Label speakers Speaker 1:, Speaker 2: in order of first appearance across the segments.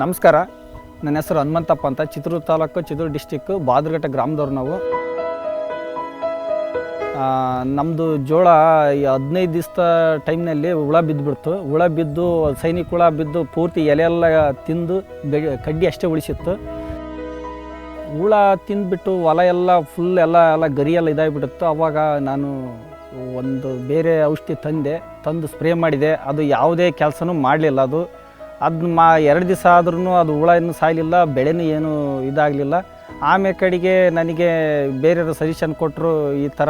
Speaker 1: ನಮಸ್ಕಾರ. ನನ್ನ ಹೆಸರು ಹನುಮಂತಪ್ಪ ಅಂತ ಚಿತ್ರದುರ್ಗ ತಾಲೂಕು ಚಿತ್ರದುರ್ಗ ಡಿಸ್ಟಿಕ್ಕು ಬಾದ್ರಘಟ್ಟ ಗ್ರಾಮದವ್ರು ನಾವು. ನಮ್ಮದು ಜೋಳ ಈ ಹದಿನೈದು ದಿವಸ ಟೈಮ್ನಲ್ಲಿ ಹುಳ ಬಿದ್ದುಬಿಡ್ತು. ಹುಳ ಬಿದ್ದು ಸೈನಿಕ ಹುಳ ಬಿದ್ದು ಪೂರ್ತಿ ಎಲೆ ಎಲ್ಲ ತಿಂದು ಕಡ್ಡಿ ಅಷ್ಟೇ ಉಳಿಸಿತ್ತು. ಹುಳ ತಿಂದುಬಿಟ್ಟು ಹೊಲ ಎಲ್ಲ ಫುಲ್ ಎಲ್ಲ ಎಲ್ಲ ಗರಿಯೆಲ್ಲ ಇದಾಗಿಬಿಡುತ್ತು. ಅವಾಗ ನಾನು ಒಂದು ಬೇರೆ ಔಷಧಿ ತಂದೆ, ತಂದು ಸ್ಪ್ರೇ ಮಾಡಿದೆ. ಅದು ಯಾವುದೇ ಕೆಲಸನೂ ಮಾಡಲಿಲ್ಲ ಅದು. ಅದನ್ನ ಮಾ ಎರಡು ದಿವಸ ಆದ್ರೂ ಅದು ಹುಳ ಇನ್ನೂ ಸಾಯಲಿಲ್ಲ, ಬೆಳೆನೂ ಏನು ಇದಾಗಲಿಲ್ಲ. ಆಮೇಲೆ ಕಡೆಗೆ ನನಗೆ ಬೇರೆಯವರು ಸಜೆಷನ್ ಕೊಟ್ಟರು ಈ ಥರ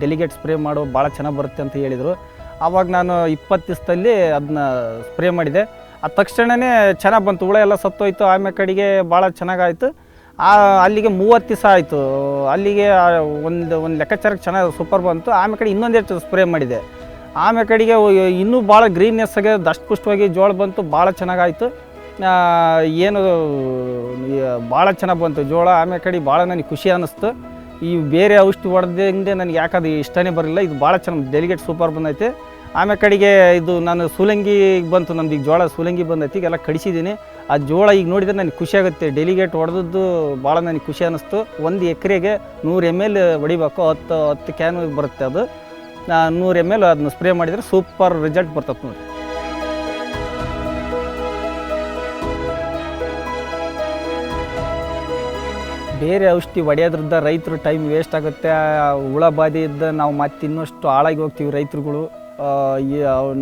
Speaker 1: ಡೆಲಿಗೇಟ್ ಸ್ಪ್ರೇ ಮಾಡು ಭಾಳ ಚೆನ್ನಾಗಿ ಬರುತ್ತೆ ಅಂತ ಹೇಳಿದರು. ಆವಾಗ ನಾನು ಇಪ್ಪತ್ತು ದಿವಸದಲ್ಲಿ ಅದನ್ನ ಸ್ಪ್ರೇ ಮಾಡಿದೆ. ಆ ತಕ್ಷಣವೇ ಚೆನ್ನಾಗಿ ಬಂತು, ಹುಳ ಎಲ್ಲ ಸತ್ತೋಯ್ತು, ಆಮೇಲೆ ಕಡೆಗೆ ಭಾಳ ಚೆನ್ನಾಗಾಯಿತು. ಆ, ಅಲ್ಲಿಗೆ ಮೂವತ್ತು ದಿವಸ ಆಯಿತು. ಅಲ್ಲಿಗೆ ಒಂದು ಒಂದು ಲೆಕ್ಕಾಚಾರಕ್ಕೆ ಚೆನ್ನಾಗಿ ಸೂಪರ್ ಬಂತು. ಆಮೇಲೆ ಕಡೆ ಇನ್ನೊಂದೆಷ್ಟು ಸ್ಪ್ರೇ ಮಾಡಿದೆ. ಆಮೇಲೆ ಕಡೆಗೆ ಇನ್ನೂ ಭಾಳ ಗ್ರೀನ್ನೆಸ್ ಆಗಿ ದಷ್ಟಪುಷ್ಟವಾಗಿ ಜೋಳ ಬಂತು, ಭಾಳ ಚೆನ್ನಾಗಾಯಿತು. ಏನು ಭಾಳ ಚೆನ್ನಾಗಿ ಬಂತು ಜೋಳ. ಆಮೇಲೆ ಕಡೆ ಭಾಳ ನನಗೆ ಖುಷಿ ಅನ್ನಿಸ್ತು. ಈ ಬೇರೆ ಔಷಧಿ ಹೊಡೆದಿಂದೆ ನನಗೆ ಯಾಕದು ಇಷ್ಟನೇ ಬರಲಿಲ್ಲ. ಇದು ಭಾಳ ಚೆನ್ನಾಗಿ ಡೆಲಿಗೇಟ್ ಸೂಪರ್ ಬಂದೈತೆ. ಆಮೇಲೆ ಕಡೆಗೆ ಇದು ನಾನು ಸೂಲಂಗಿ ಬಂತು, ನಮ್ದು ಈಗ ಜೋಳ ಸೂಲಂಗಿ ಬಂದೈತಿ. ಈಗೆಲ್ಲ ಕಡಿಸಿದ್ದೀನಿ. ಆ ಜೋಳ ಈಗ ನೋಡಿದರೆ ನನಗೆ ಖುಷಿ ಆಗುತ್ತೆ. ಡೆಲಿಗೇಟ್ ಹೊಡೆದದ್ದು ಭಾಳ ನನಗೆ ಖುಷಿ ಅನ್ನಿಸ್ತು. ಒಂದು ಎಕರೆಗೆ ನೂರು ಎಂ ಎಲ್ ಹೊಡಿಬೇಕು. ಹತ್ತು ಹತ್ತು ಕ್ಯಾನ್ ಬರುತ್ತೆ ಅದು. ನೂರು ಎಂ ಎಲ್ ಅದನ್ನ ಸ್ಪ್ರೇ ಮಾಡಿದರೆ ಸೂಪರ್ ರಿಸಲ್ಟ್ ಬರ್ತದೆ ನೋಡಿ. ಬೇರೆ ಔಷಧಿ ಹೊಡೆಯೋದ್ರಿಂದ ರೈತರು ಟೈಮ್ ವೇಸ್ಟ್ ಆಗುತ್ತೆ ಹುಳ ಬಾಧೆ ಇದ್ದ ನಾವು ಮತ್ತೆ ಇನ್ನಷ್ಟು ಹಾಳಾಗಿ ಹೋಗ್ತೀವಿ ರೈತರುಗಳು.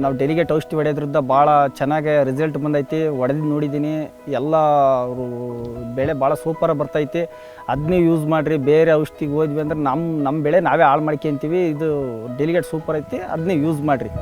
Speaker 1: ನಾವು ಡೆಲಿಗೇಟ್ ಔಷಧಿ ಹೊಡೆಯೋದ್ರಿಂದ ಭಾಳ ಚೆನ್ನಾಗಿ ರಿಸಲ್ಟ್ ಬಂದೈತಿ. ಹೊಡೆದು ನೋಡಿದ್ದೀನಿ ಎಲ್ಲ ಬೆಳೆ ಭಾಳ ಸೂಪರ್ ಬರ್ತೈತಿ. ಅದನ್ನೇ ಯೂಸ್ ಮಾಡಿರಿ. ಬೇರೆ ಔಷಧಿಗೆ ಹೋದ್ವಿ ಅಂದ್ರೆ ನಮ್ಮ ನಮ್ಮ ಬೆಳೆ ನಾವೇ ಹಾಳು ಮಾಡ್ಕೊಂತೀವಿ. ಇದು ಡೆಲಿಗೇಟ್ ಸೂಪರ್ ಐತಿ. ಅದನ್ನೇ ಯೂಸ್ ಮಾಡಿರಿ.